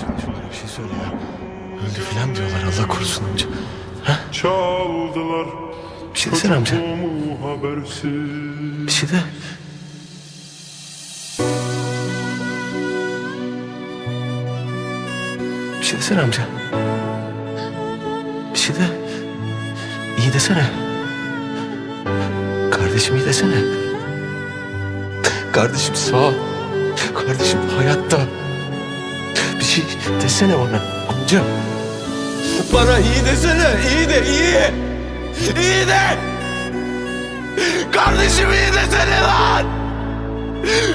Şöyle bir şey söyle ya. Öldü filan diyorlar Allah korusun amca. Ha? Çaldılar Bir şey desene amca. habersiz Bir şey de. Bir şey desene amca. Bir şey de. İyi desene. Kardeşim iyi desene. Kardeşim sağ. Kardeşim hayatta. Şey desene bana amca. Bana iyi desene. iyi de iyi. İyi de. Kardeşim iyi desene lan.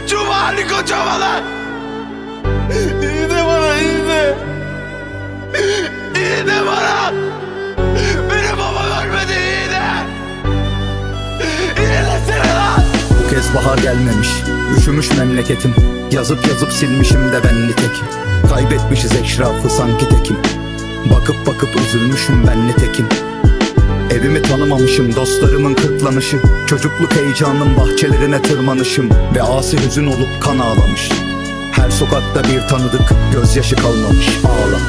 Cumali kocama lan. İyi de bana Kez bahar gelmemiş. Üşümüş memleketim. Yazıp yazıp silmişim de ben nitek Kaybetmişiz eşrafı sanki tekim. Bakıp bakıp üzülmüşüm ben nitekim Evimi tanımamışım dostlarımın kırklanışı. Çocukluk heyecanım bahçelerine tırmanışım. Ve asi hüzün olup kan ağlamış. Her sokakta bir tanıdık gözyaşı kalmamış. Ağla,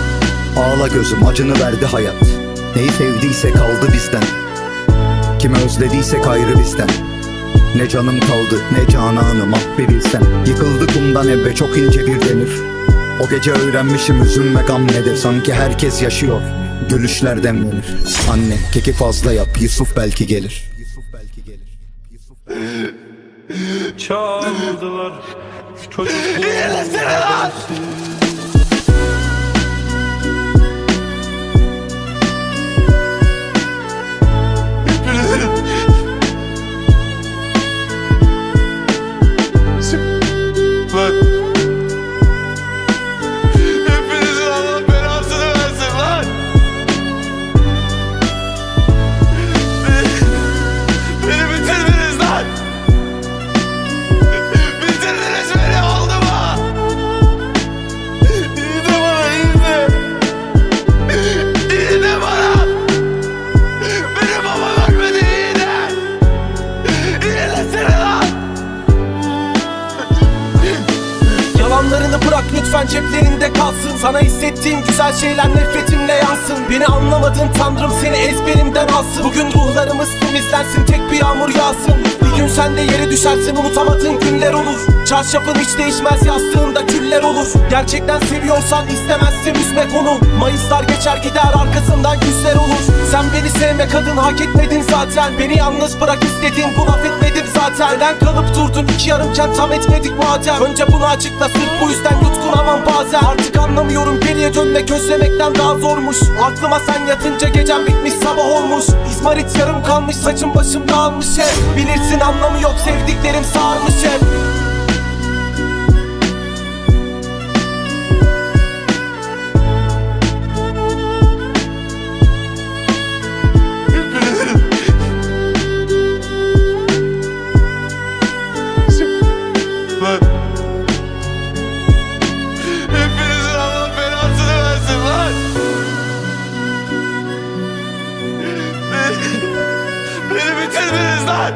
ağla gözüm acını verdi hayat. Neyi sevdiyse kaldı bizden. Kimi özlediysek ayrı bizden ne canım kaldı ne cananım ah bir bilsen Yıkıldı kumdan ebbe çok ince bir demir. O gece öğrenmişim üzüm ve gam nedir? Sanki herkes yaşıyor Gülüşler demlenir. Anne keki fazla yap Yusuf belki gelir. Çaldılar. Çocuğumu habersiz Lan. Lütfen ceplerinde kalsın. Sana hissettiğim güzel şeyler nefretimle yansın. Beni anlamadın tanrım seni ezberimden alsın. Bugün ruhlarımız temizlensin tek bir yağmur yağsın. Bir gün sen de yere düşersin unutamadığın günler olur. Çarşafın hiç değişmez yastığında küller olur. Gerçekten seviyorsan istemezsin üzme konu Mayıslar geçer gider arkasından güzler olur. Sen beni sevme kadın hak etmedin zaten. Beni yalnız bırak istediğin bu laf etmedim zaten. Neden kalıp durdun? İki yarımken tam etmedik madem. Önce bunu açıkla sırf bu yüzden yutkunamam bazen. Artık anlamıyorum geriye dönmek özlemekten daha zormuş. Aklıma sen yatınca gecem bitmiş sabah olmuş. İzmarit yarım kalmış saçım başım dağılmış. Hep Bilirsin anlamı yok sevdiklerim sarmış hep bitirdiniz lan!